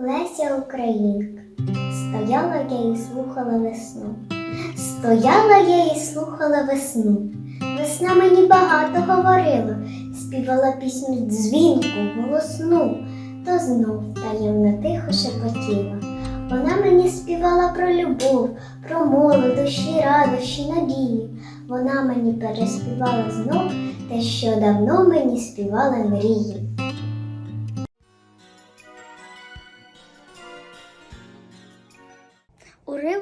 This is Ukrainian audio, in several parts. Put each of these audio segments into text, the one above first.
Леся Українка, стояла я і слухала весну. Стояла я і слухала весну. Весна мені багато говорила, співала пісню дзвінку, голосну, то знов таємно тихо шепотіла. Вона мені співала про любов, про молодощі, радощі, надії. Вона мені переспівала знов те, що давно мені співали мрії.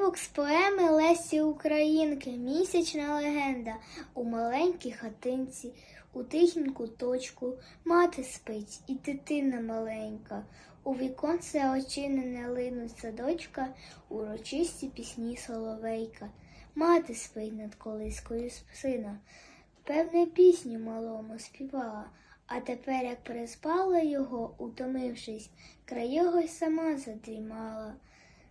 Уривок з поеми Лесі Українки Місячна легенда у маленькій хатинці, у тихім куточку, мати спить і дитина маленька. У віконце очинене линуть садочка, урочисті пісні соловейка. Мати спить над колискою сина. Певне пісню малому співала, а тепер, як приспала його, утомившись, край його й сама задрімала.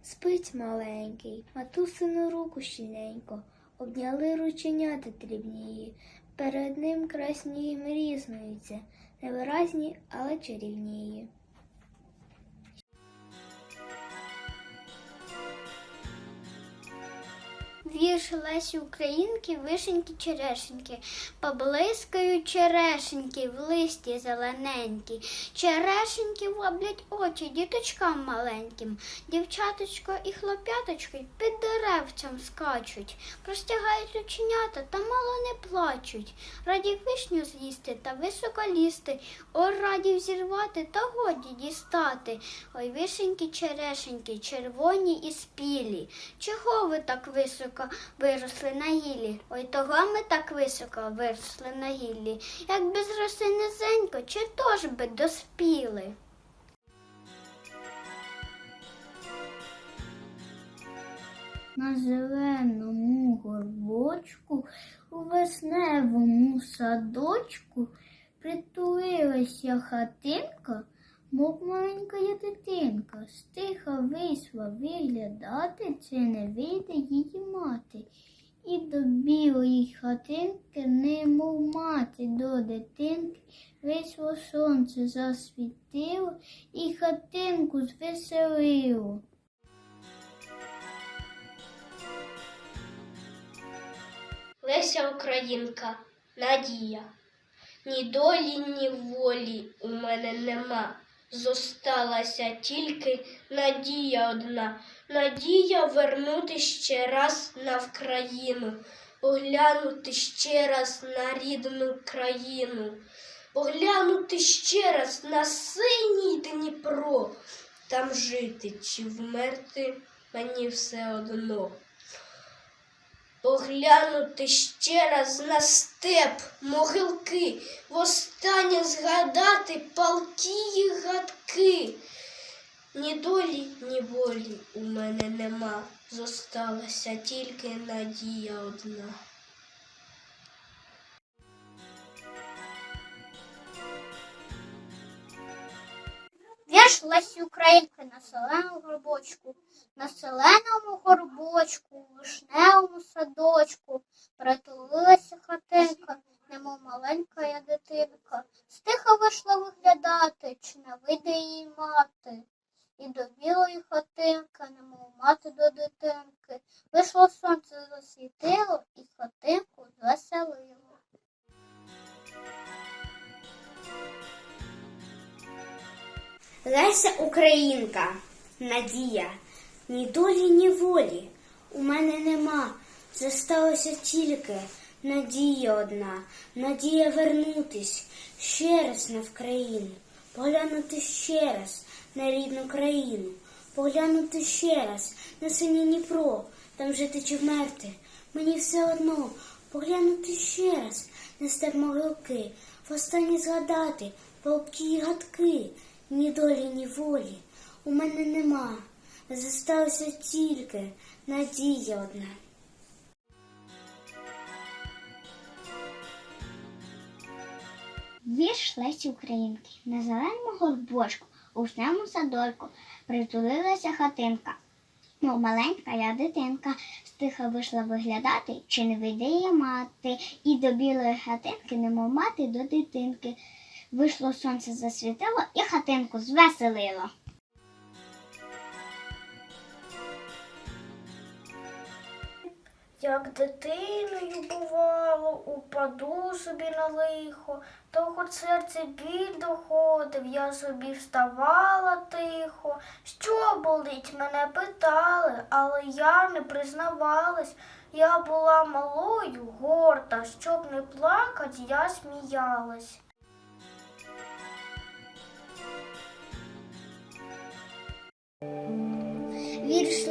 Спить маленький, матусину руку щільненько, обняли рученята дрібнії, перед ним красні мрії знуються, невиразні, але чарівнії. Вірш Лесі Українки, вишеньки черешеньки, поблискають черешеньки в листі зелененькі. Черешеньки воблять очі діточкам маленьким. Дівчаточко і хлоп'яточко під деревцем скачуть, простягають оченята та мало не плачуть. Раді вишню з'їсти та високо лізти, о раді взірвати та годі дістати. Ой, вишеньки, черешеньки, червоні і спілі. Чого ви так високо виросли на гіллі? Ой, того ми так високо виросли на гіллі. Якби зросли низенько, чи то ж би доспіли? На зеленому горбочку у весневому садочку притулилася хатинка, мов маленька дитинка, стиха вийшла виглядати, чи не вийде її мати. І до білої хатинки, немов мати до дитинки, вийшло сонце засвітило і хатинку звеселило. Леся Українка, Надія. Ні долі, ні волі у мене нема. Зосталася тільки надія одна. Надія вернути ще раз на Вкраїну, поглянути ще раз на рідну країну, поглянути ще раз на синій Дніпро. Там жити чи вмерти мені все одно поглянути ще раз на степ, могилки, востаннє згадати палкі й гадки. Ні долі, ні волі у мене нема, зосталася тільки надія одна. Вірш Лесі Українки на зеленому горбочку, на зеленому горбочку, у вишневому садочку, притулилася хатинка, немов маленька я дитинка. Стиха вийшла виглядати, чи не вийде її мати. І до білої хатинки, немов мати до дитинки. Вийшло сонце засвітило і хатинку звеселило. Леся Українка, Надія, ні долі, ні волі. У мене нема. Зосталася тільки надія одна, надія вернутись ще раз на Вкраїну, поглянути ще раз на рідну країну, поглянути ще раз на синє Дніпро, там жити чи вмерти. Мені все одно. Поглянути ще раз на степ могилки, востаннє згадати полки й гадки. Ні долі, ні волі у мене нема. Зосталася тільки надія одна. Вірш Лесі Українки на зеленому горбочку у вишневому садочку притулилася хатинка. Мов маленька я дитинка, стиха вийшла виглядати, чи не вийде її мати, і до білої хатинки, немов мати до дитинки. Вийшло сонце засвітило і хатинку звеселило. Як дитиною бувало, упаду собі на лихо, то хоч серце біль доходив, я собі вставала тихо. Що болить, мене питали, але я не признавалась. Я була малою, горда, щоб не плакать, я сміялась.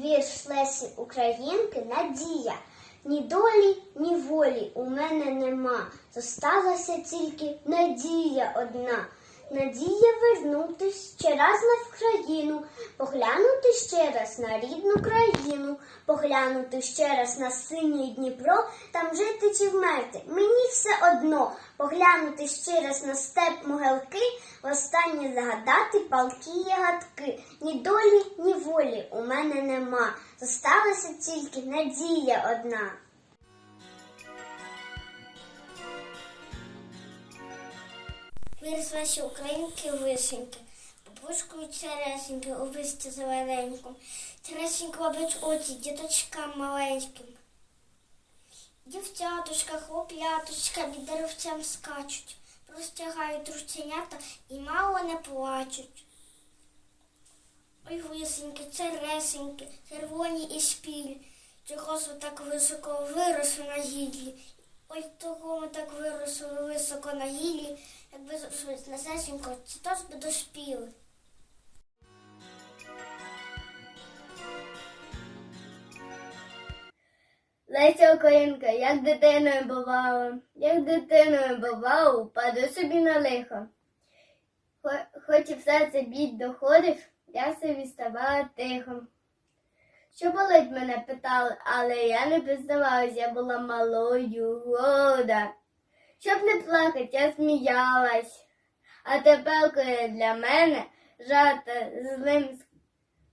Вірш Лесі Українки Надія. Ні долі, ні волі у мене нема. Зосталася тільки надія одна. Надія вернутись ще раз на Вкраїну, поглянути ще раз на рідну країну, поглянути ще раз на синій Дніпро, там жити чи вмерти. Мені все одно поглянути ще раз на степ могилки, востаннє загадати палки ягадки. Ні долі, ні волі у мене нема. Зосталася тільки надія одна. Ваші українки вишеньки, бабушкою чересеньки у висті зелененькому. Чересенька робить очі діточкам маленьким. Дівчаточка, хлопляточка під деревцем скачуть, простягають рученята і мало не плачуть. Ой, висеньки, чересеньки, червоні і спілі, чого ж так високо виросли на гіллі? Ой, того ми так виросли високо на гіллі, якби зросли на сесенько, чи то ж би доспіли. Леся Українка, як дитиною бувало, як дитиною бувало, паду собі на лихо. Хоч і все це бід доходив, я собі ставала тихо. Що болить мене питали, але я не признавалась, я була малою, года. Щоб не плакать, я сміялась. А тепер, для мене жарта злим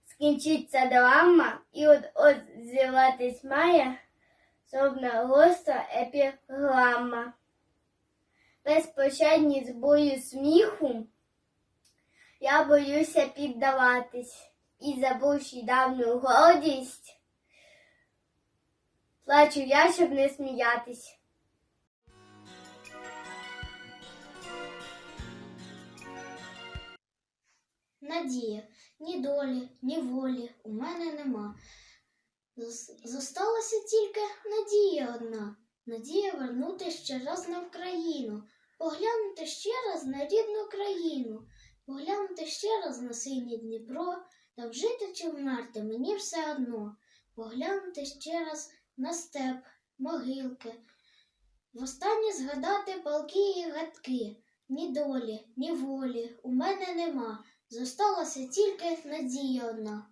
скінчиться драма, і от от зірватись має, Собна гостра епіграма. Безпощадні збою сміху, я боюся піддаватись і забувши давню гордість, плачу я, щоб не сміятись. Надія, ні долі, ні волі у мене нема. Зосталася тільки надія одна. Надія вернути ще раз на Вкраїну, поглянути ще раз на рідну країну, поглянути ще раз на синє Дніпро, там жити чи вмерти мені все одно, поглянути ще раз на степ, могилки, востаннє згадати палки і гадки. Ні долі, ні волі у мене нема. Зосталася тільки надія одна.